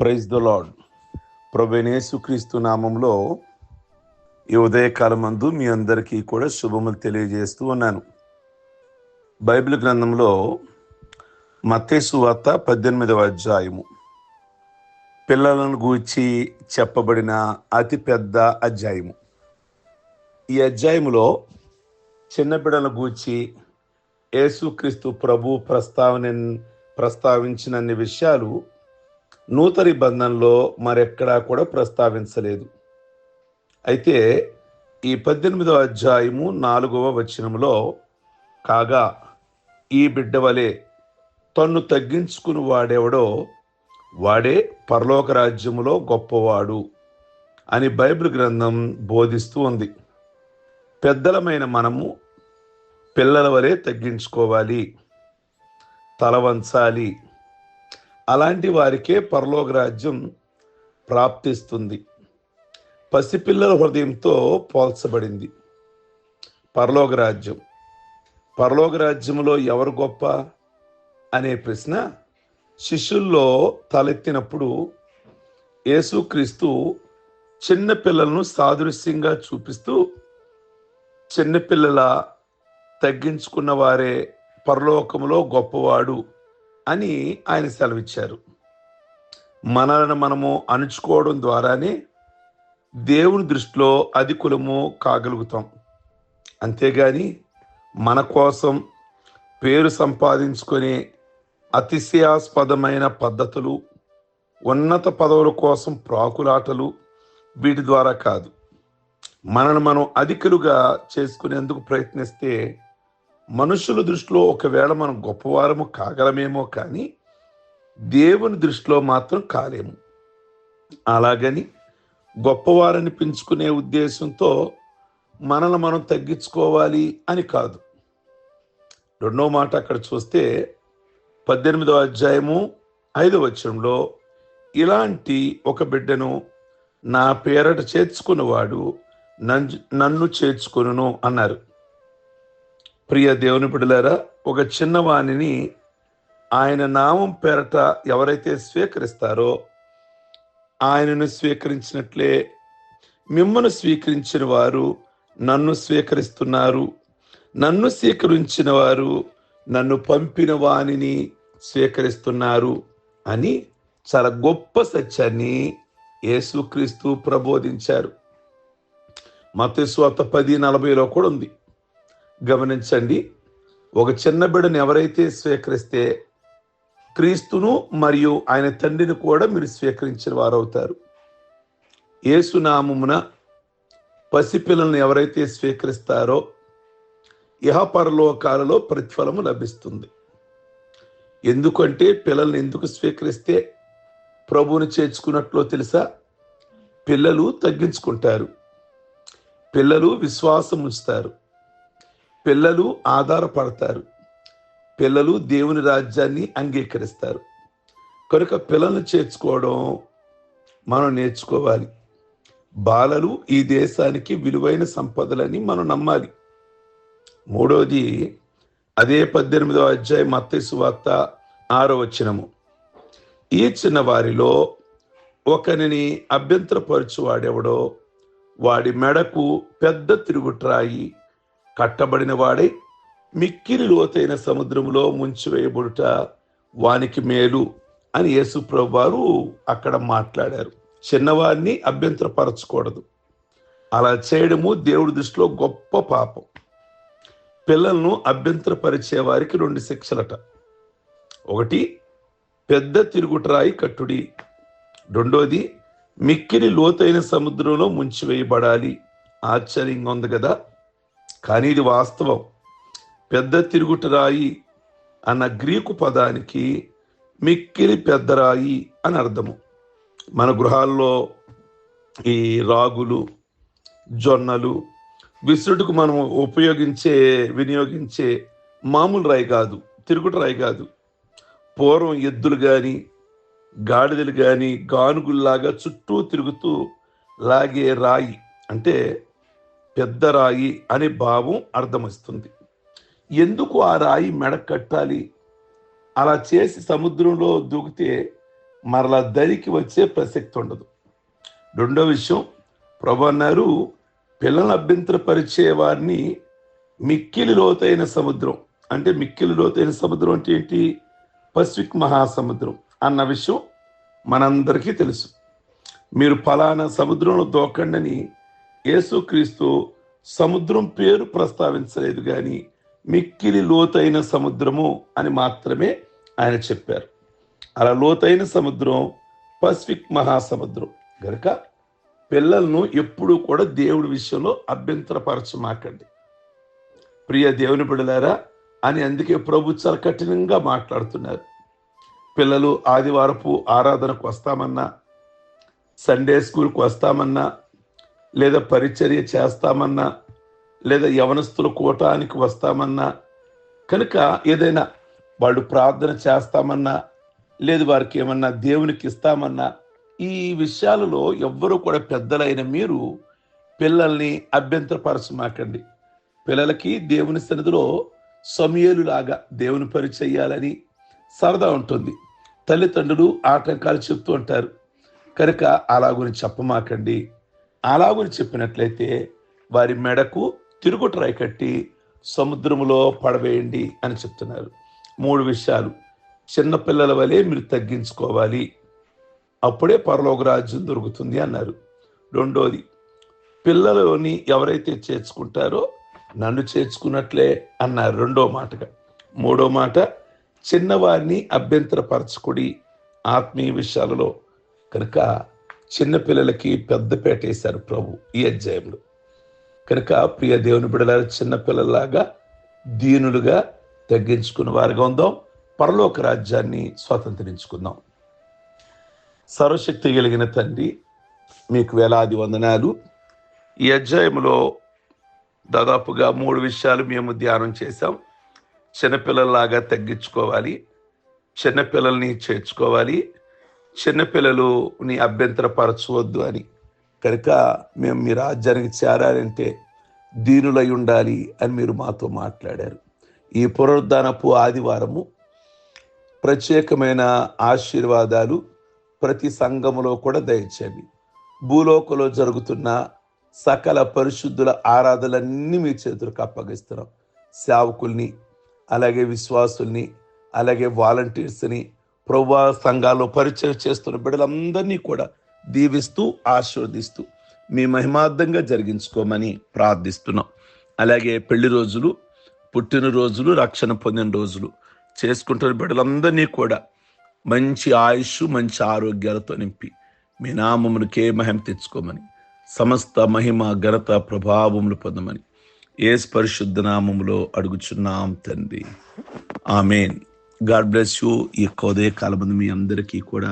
Praise the lord క్రీస్తు నామంలో ఈ ఉదయకాలమందు మీ అందరికీ కూడా శుభములు తెలియజేస్తూ ఉన్నాను. బైబిల్ గ్రంథంలో మత్తేసు వార్త పద్దెనిమిదవ అధ్యాయము. పిల్లలను గూర్చి చెప్పబడిన అతి పెద్ద అధ్యాయము. ఈ అధ్యాయములో చిన్న గూర్చి యేసుక్రీస్తు ప్రభు ప్రస్తావన ప్రస్తావించినన్ని విషయాలు నూతన బంధంలో మరెక్కడా కూడా ప్రస్తావించలేదు. అయితే ఈ పద్దెనిమిదవ అధ్యాయము నాలుగవ వచనంలో కాగా ఈ బిడ్డ వలె తన్ను తగ్గించుకుని వాడెవడో వాడే పరలోక రాజ్యములో గొప్పవాడు అని బైబిల్ గ్రంథం బోధిస్తూ ఉంది. పెద్దలమైన మనము పిల్లల వలె తగ్గించుకోవాలి తల వంచాలి అలాంటి వారికే పరలోక రాజ్యం ప్రాప్తిస్తుంది. పసిపిల్లల హృదయంతో పోల్చబడింది. పరలోక రాజ్యం. పరలోక రాజ్యంలో ఎవరు గొప్ప? అనే ప్రశ్న శిష్యుల్లో తలెత్తినప్పుడు యేసుక్రీస్తు చిన్న పిల్లలను సాదృశ్యంగా చూపిస్తూ చిన్నపిల్లల తగ్గించుకున్న వారే పరలోకంలో గొప్పవాడు. అని ఆయన సెలవిచ్చారు. మనలను మనము అణుచుకోవడం ద్వారానే దేవుని దృష్టిలో అధికులము కాగలుగుతాం. అంతేగాని మన కోసం పేరు సంపాదించుకునే అతిశయాస్పదమైన పద్ధతులు ఉన్నత పదవుల కోసం ప్రాకులాటలు వీటి ద్వారా కాదు. మనను మనం అధికులుగా చేసుకునేందుకు ప్రయత్నిస్తే మనుషుల దృష్టిలో ఒకవేళ మనం గొప్పవారము కాగలమేమో కానీ దేవుని దృష్టిలో మాత్రం కాలేము. అలాగని గొప్పవారని పెంచుకునే ఉద్దేశంతో మనల్ని మనం తగ్గించుకోవాలి అని కాదు. రెండో మాట అక్కడ చూస్తే పద్దెనిమిదో అధ్యాయము ఐదో వచ్చంలో ఇలాంటి ఒక బిడ్డను నా పేరట చేర్చుకున్నవాడు నన్ను చేర్చుకొనును అన్నారు. ప్రియ దేవుని బిడ్డలారా ఒక చిన్నవాణిని ఆయన నామం పేరట ఎవరైతే స్వీకరిస్తారో ఆయనను స్వీకరించినట్లే మిమ్మను స్వీకరించిన వారు నన్ను స్వీకరిస్తున్నారు. నన్ను స్వీకరించిన వారు నన్ను పంపిన వాణిని స్వీకరిస్తున్నారు అని చాలా గొప్ప సత్యాన్ని యేసుక్రీస్తు ప్రబోధించారు. మత స్వత పది నలభైలో కూడా ఉంది. గమనించండి. ఒక చిన్న బిడ్డను ఎవరైతే స్వీకరిస్తే క్రీస్తును మరియు ఆయన తండ్రిని కూడా మీరు స్వీకరించిన వారవుతారు. ఏసునామమున పసిపిల్లలను ఎవరైతే స్వీకరిస్తారో ఇహపరలోకాలలో ప్రతిఫలము లభిస్తుంది. ఎందుకంటే పిల్లల్ని ఎందుకు స్వీకరిస్తే ప్రభువుని చేర్చుకున్నట్లో తెలుసా? పిల్లలు తగ్గించుకుంటారు. పిల్లలు విశ్వాసం ఉంచుతారు పిల్లలు ఆధారపడతారు. పిల్లలు దేవుని రాజ్యాన్ని అంగీకరిస్తారు. కనుక పిల్లలను చేర్చుకోవడం మనం నేర్చుకోవాలి. బాలలు ఈ దేశానికి విలువైన సంపదలని మనం నమ్మాలి. మూడవది అదే పద్దెనిమిదో అధ్యాయం మత్తైసు వార్త ఆరో వచ్చినము ఈ చిన్న వారిలో ఒకరిని అభ్యంతరపరచువాడెవడో వాడి మెడకు పెద్ద తిరుగుట్రాయి కట్టబడిన వాడై మిక్కిలి లోతైన సముద్రంలో ముంచివేయబడుట వానికి మేలు అని యేసుప్రభు వారు అక్కడ మాట్లాడారు. చిన్నవారిని అభ్యంతరపరచకూడదు. అలా చేయడము దేవుడి దృష్టిలో గొప్ప పాపం. పిల్లలను అభ్యంతరపరిచే వారికి రెండు శిక్షలట. ఒకటి పెద్ద తిరుగుటరాయి కట్టుడి. రెండోది మిక్కిలి లోతైన సముద్రంలో ముంచివేయబడాలి. ఆశ్చర్యంగా ఉంది కదా. కానీ ఇది వాస్తవం. పెద్ద తిరుగుటరాయి అన్న గ్రీకు పదానికి మిక్కిలి పెద్దరాయి అని అర్థము. మన గృహాల్లో ఈ రాగులు జొన్నలు విసురుడుకు మనం ఉపయోగించే వినియోగించే మామూలు రాయి కాదు తిరుగుట రాయి కాదు. పూర్వం ఎద్దులు కానీ గాడిదలు కానీ గానుగుల్లాగా చుట్టూ తిరుగుతూ లాగే రాయి. అంటే పెద్ద రాయి అనే భావం అర్థమవుతుంది ఎందుకు ఆ రాయి మెడ కట్టాలి? అలా చేసి సముద్రంలో దూకితే మరలా దరికి వచ్చే ప్రసక్తి ఉండదు. రెండో విషయం ప్రభు అన్నారు పిల్లలను అభ్యంతరపరిచే వారిని మిక్కిలి లోతైన సముద్రం. అంటే మిక్కిలి లోతైన సముద్రం అంటే ఏంటి? పసిఫిక్ మహాసముద్రం అన్న విషయం మనందరికీ తెలుసు. మీరు ఫలానా సముద్రంలో దోకండని యేసుక్రీస్తు సముద్రం పేరు ప్రస్తావించలేదు కానీ మిక్కిలి లోతైన సముద్రము అని మాత్రమే ఆయన చెప్పారు. అలా లోతైన సముద్రం పసిఫిక్ మహాసముద్రం. గనుక పిల్లలను ఎప్పుడూ కూడా దేవుడి విషయంలో అభ్యంతరపరచమాకండి. ప్రియ దేవుని బిడలారా అని అందుకే ప్రభు చాలా కఠినంగా మాట్లాడుతున్నారు. పిల్లలు ఆదివారపు ఆరాధనకు వస్తామన్నా సండే స్కూల్కి వస్తామన్నా లేదా పరిచర్య చేస్తామన్నా లేదా యవనస్తుల కూటానికి వస్తామన్నా కనుక ఏదైనా వాళ్ళు ప్రార్థన చేస్తామన్నా లేదు వారికి ఏమన్నా దేవునికి ఇస్తామన్నా ఈ విషయాలలో ఎవ్వరూ కూడా పెద్దలైన మీరు పిల్లల్ని అభ్యంతరపరచమాకండి. పిల్లలకి దేవుని సన్నిధిలో సమయలులాగా దేవుని పని చేయాలని సరదా ఉంటుంది. తల్లిదండ్రులు ఆటంకాలు చెప్తూ ఉంటారు. కనుక అలా గురించి చెప్పమాకండి. అలాగని చెప్పినట్లయితే వారి మెడకు తిరుగుటరాయి కట్టి సముద్రములో పడవేయండి అని చెప్తున్నారు. మూడు విషయాలు. చిన్నపిల్లల వలె మీరు తగ్గించుకోవాలి. అప్పుడే పరలోక రాజ్యం దొరుకుతుంది అన్నారు. రెండోది పిల్లలని ఎవరైతే చేర్చుకుంటారో నన్ను చేర్చుకున్నట్లే అన్నారు రెండో మాటగా. మూడో మాట చిన్నవారిని అభ్యంతరపరచుకుడి ఆత్మీయ విషయాలలో కనుక చిన్నపిల్లలకి పెద్దపేట వేశారు ప్రభు ఈ అధ్యాయంలో. కనుక ప్రియ దేవుని బిడలారు చిన్నపిల్లలాగా దీనులుగా తగ్గించుకున్న వారిగా ఉందాం. పరలోక రాజ్యాన్ని స్వతంత్రించుకుందాం. సర్వశక్తి కలిగిన తండ్రి మీకు వేలాది వందనాలు. ఈ అధ్యాయంలో దాదాపుగా మూడు విషయాలు మేము ధ్యానం చేశాం. చిన్నపిల్లల్లాగా తగ్గించుకోవాలి. చిన్నపిల్లల్ని చేర్చుకోవాలి. చిన్నపిల్లలుని అభ్యంతరపరచవద్దు అని. కనుక మేము మీ రాజ్యానికి చేరాలంటే దీనులై ఉండాలి అని మీరు మాతో మాట్లాడారు. ఈ పునరుద్ధానపు ఆదివారము ప్రత్యేకమైన ఆశీర్వాదాలు ప్రతి సంఘములో కూడా దయచేయండి. భూలోకంలో జరుగుతున్న సకల పరిశుద్ధుల ఆరాధనలన్నీ మీ చేతులకు అప్పగిస్తున్నాం. సేవకుల్ని అలాగే విశ్వాసుల్ని అలాగే వాలంటీర్స్ని ప్రభు సంఘాల్లో పరిచయం చేస్తున్న బిడ్డలందరినీ కూడా దీవిస్తూ ఆశీర్వదిస్తూ మీ మహిమార్థంగా జరిగించుకోమని ప్రార్థిస్తున్నాం. అలాగే పెళ్ళి రోజులు పుట్టినరోజులు రక్షణ పొందిన రోజులు చేసుకుంటున్న బిడ్డలందరినీ కూడా మంచి ఆయుష్ మంచి ఆరోగ్యాలతో నింపి మీ నామమునికే మహిమ తెచ్చుకోమని సమస్త మహిమ ఘనత ప్రభావములు పొందమని ఏ పరిశుద్ధ నామములో అడుగుచున్నాం తండ్రి. ఆమెన్. గాడ్ బ్లెస్ యూ ఈ ఉదయ కాలమంది మీ అందరికీ కూడా